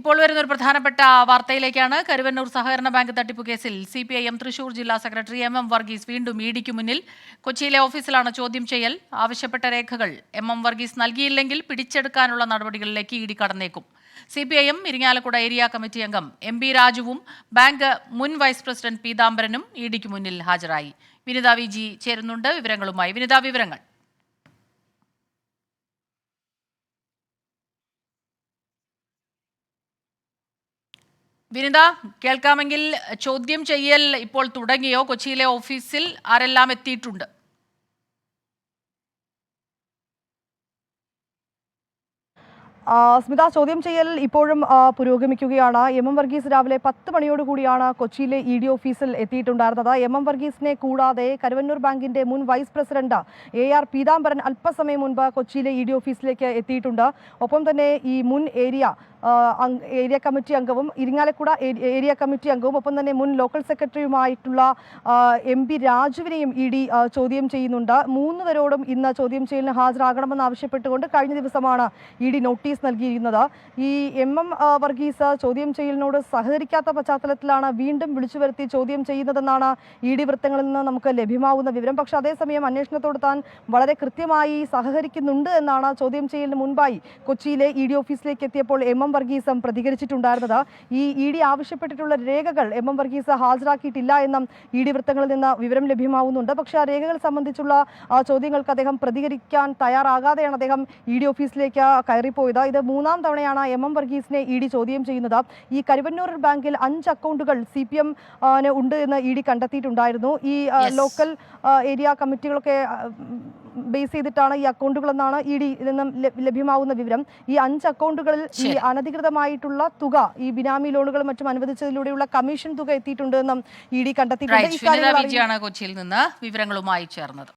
ഇപ്പോൾ വരുന്ന ഒരു പ്രധാനപ്പെട്ട വാർത്തയിലേക്കാണ് കരുവന്നൂർ സഹകരണ ബാങ്ക് തട്ടിപ്പ് കേസിൽ C P I M Thrissur ജില്ലാ സെക്രട്ടറി എം എം വർഗീസ് വീണ്ടും ഇഡിക്ക് മുന്നിൽ കൊച്ചിയിലെ ഓഫീസിലാണ് ചോദ്യം ചെയ്യൽ. ആവശ്യപ്പെട്ട രേഖകൾ എം എം വർഗീസ് നൽകിയില്ലെങ്കിൽ പിടിച്ചെടുക്കാനുള്ള നടപടികളിലേക്ക് ED കടന്നേക്കും. C P I M Irinjalakuda area committee അംഗം എം ബി രാജുവും ബാങ്ക് മുൻ വൈസ് പ്രസിഡന്റ് പീതാംബരനും ഇഡിക്ക് മുന്നിൽ ഹാജരായി. വിനിത വി ജി ചേരുന്നുണ്ട് വിവരങ്ങളുമായി. വിനിതാ വിവരങ്ങൾ. വിനിത കേൾക്കാമെങ്കിൽ ചോദ്യം ചെയ്യൽ ഇപ്പോൾ തുടങ്ങിയോ? കൊച്ചിയിലെ ഓഫീസിൽ ആരെല്ലാം എത്തിയിട്ടുണ്ട്? സ്മിത ചോദ്യം ചെയ്യൽ ഇപ്പോഴും പുരോഗമിക്കുകയാണ്. എം എം വർഗീസ് രാവിലെ പത്ത് മണിയോട് കൂടിയാണ് കൊച്ചിയിലെ ഇ ഡി ഓഫീസിൽ എത്തിയിട്ടുണ്ടായിരുന്നത്. എം എം വർഗീസിനെ കൂടാതെ കരുവന്നൂർ ബാങ്കിന്റെ മുൻ vice president A R Peethambaran അല്പസമയം മുൻപ് കൊച്ചിയിലെ ഇ ഡി ഓഫീസിലേക്ക് എത്തിയിട്ടുണ്ട്. ഒപ്പം തന്നെ ഈ മുൻ ഏരിയ ഏരിയ കമ്മിറ്റി അംഗവും ഇരിങ്ങാലക്കുട ഏരിയ കമ്മിറ്റി അംഗവും ഒപ്പം തന്നെ മുൻ ലോക്കൽ സെക്രട്ടറിയുമായിട്ടുള്ള എം പി രാജുവിനെയും ഇ ഡി ചോദ്യം ചെയ്യുന്നുണ്ട്. മൂന്ന് പേരോടും ഇന്ന് ചോദ്യം ചെയ്യലിന് ഹാജരാകണമെന്ന് ആവശ്യപ്പെട്ടുകൊണ്ട് കഴിഞ്ഞ ദിവസമാണ് ഇ ഡി നോട്ടീസ് നൽകിയിരുന്നത്. ഈ എം എം വർഗീസ് ചോദ്യം ചെയ്യലിനോട് സഹകരിക്കാത്ത പശ്ചാത്തലത്തിലാണ് വീണ്ടും വിളിച്ചു വരുത്തി ചോദ്യം ചെയ്യുന്നതെന്നാണ് ഇ ഡി വൃത്തങ്ങളിൽ നിന്ന് നമുക്ക് ലഭ്യമാവുന്ന വിവരം. പക്ഷെ അതേസമയം അന്വേഷണത്തോട് താൻ വളരെ കൃത്യമായി സഹകരിക്കുന്നുണ്ട് എന്നാണ് ചോദ്യം ചെയ്യലിന് മുൻപായി കൊച്ചിയിലെ ഇ ഡി ഓഫീസിലേക്ക് എത്തിയപ്പോൾ എം എം വർഗീസും പ്രതികരിച്ചിട്ടുണ്ടായിരുന്നത്. ഈ ഇ ഡി ആവശ്യപ്പെട്ടിട്ടുള്ള രേഖകൾ എം എം വർഗീസ് ഹാജരാക്കിയിട്ടില്ല എന്നും ഇ ഡി വൃത്തങ്ങളിൽ നിന്ന് വിവരം ലഭ്യമാവുന്നുണ്ട്. പക്ഷെ ആ രേഖകൾ സംബന്ധിച്ചുള്ള ചോദ്യങ്ങൾക്ക് അദ്ദേഹം പ്രതികരിക്കാൻ തയ്യാറാകാതെയാണ് അദ്ദേഹം ഇ ഡി ഓഫീസിലേക്ക് കയറിപ്പോയത്. ഇത് മൂന്നാം തവണയാണ് എം എം വർഗീസിനെ ഇ ഡി ചോദ്യം ചെയ്യുന്നത്. ഈ കരുവന്നൂർ ബാങ്കിൽ അഞ്ച് അക്കൗണ്ടുകൾ സി പി എം ഉണ്ട് എന്ന് ഇ ഡി കണ്ടെത്തിയിട്ടുണ്ടായിരുന്നു. ഈ ലോക്കൽ ഏരിയ കമ്മിറ്റികളൊക്കെ ബേസ് ചെയ്തിട്ടാണ് ഈ അക്കൗണ്ടുകളെന്നാണ് ഇ ഡി നിന്നും ലഭ്യമാവുന്ന വിവരം. ഈ അഞ്ച് അക്കൗണ്ടുകളിൽ ഈ അനധികൃതമായിട്ടുള്ള തുക ഈ ബിനാമി ലോണുകൾ മറ്റും അനുവദിച്ചതിലൂടെയുള്ള കമ്മീഷൻ തുക എത്തിയിട്ടുണ്ട് എന്നും ഇ ഡി കണ്ടെത്തിയിട്ടുണ്ട്. കൊച്ചിയിൽ നിന്ന് വിവരങ്ങളുമായി ചേർന്നത്.